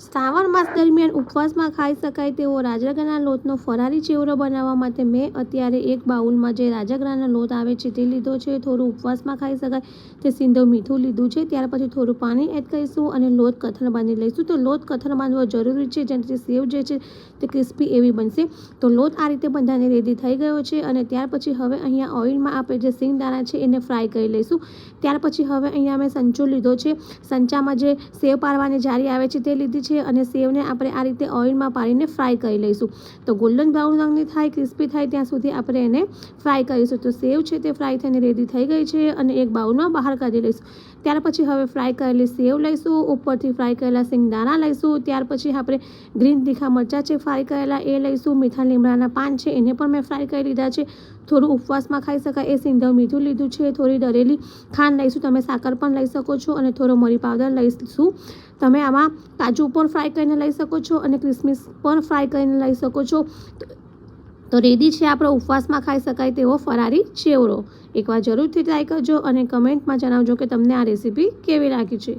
શ્રાવણ માસ દરમિયાન ઉપવાસમાં ખાઈ શકાય તેવો રાજગરાના લોટનો ફરારી ચેવડો બનાવવા માટે મેં અત્યારે એક બાઉલમાં જે રાજગરાનો લોટ આવે છે તે લીધો છે. થોડું ઉપવાસમાં ખાઈ શકાય. તે સિંધો મીઠું લીધું છે. ત્યાર પછી થોડું પાણી એડ કરીશું અને લોટ કથળ બાંધી લઈશું. તો લોટ કથળ બાંધવો જરૂરી છે. જેનાથી સેવ જે છે તે ક્રિસ્પી એવી બનશે. તો લોટ આ રીતે બંધાને રેડી થઈ ગયો છે અને ત્યાર પછી હવે અહીંયા ઓઇલમાં આપણે જે સિંગદાણા છે એને ફ્રાય કરી લઈશું. ત્યાર પછી હવે અહીંયા મેં સંચો લીધો છે. સંચામાં જે સેવ પાડવાની જારી આવે છે તે લીધી છે અને સેવને આપણે આ રીતે ઓઇલમાં પાડીને ફ્રાય કરી લઈશું. તો ગોલ્ડન બ્રાઉન રંગની થાય, ક્રિસ્પી થાય, ત્યાં સુધી આપણે એને ફ્રાય કરીશું. તો સેવ છે તે ફ્રાય થઈને રેડી થઈ ગઈ છે અને એક બાઉલમાં બહાર કાઢી લઈશું. ત્યાર પછી હવે ફ્રાય કરેલી સેવ લઈશું, ઉપરથી ફ્રાય કરેલા સિંગદાણા લઈશું, ત્યાર પછી આપણે ગ્રીન તીખા મરચાં છે ફ્રાય કરેલા એ લઈશું, મીઠા લીમડાના પાન છે એને પણ મેં ફ્રાય કરી લીધા છે. થોડું ઉપવાસમાં ખાઈ શકાય એ સિંધવ મીઠું લીધું છે, થોડી ડરેલી ખાંડ લઈશું, તમે સાકર પણ લઈ શકો છો અને થોડો મરી પાવડર લઈશું. તમે આમાં કાજુ પણ ફ્રાય કરીને લઈ શકો છો અને ક્રિસમિસ પણ ફ્રાય કરીને લઈ શકો છો. તો રેડી છે આપણો ઉપવાસમાં ખાઈ શકાય તેવો ફરારી ચેવડો. એકવાર જરૂરથી ટ્રાય કરજો અને કમેન્ટમાં જણાવજો કે તમને આ રેસીપી કેવી લાગી છે.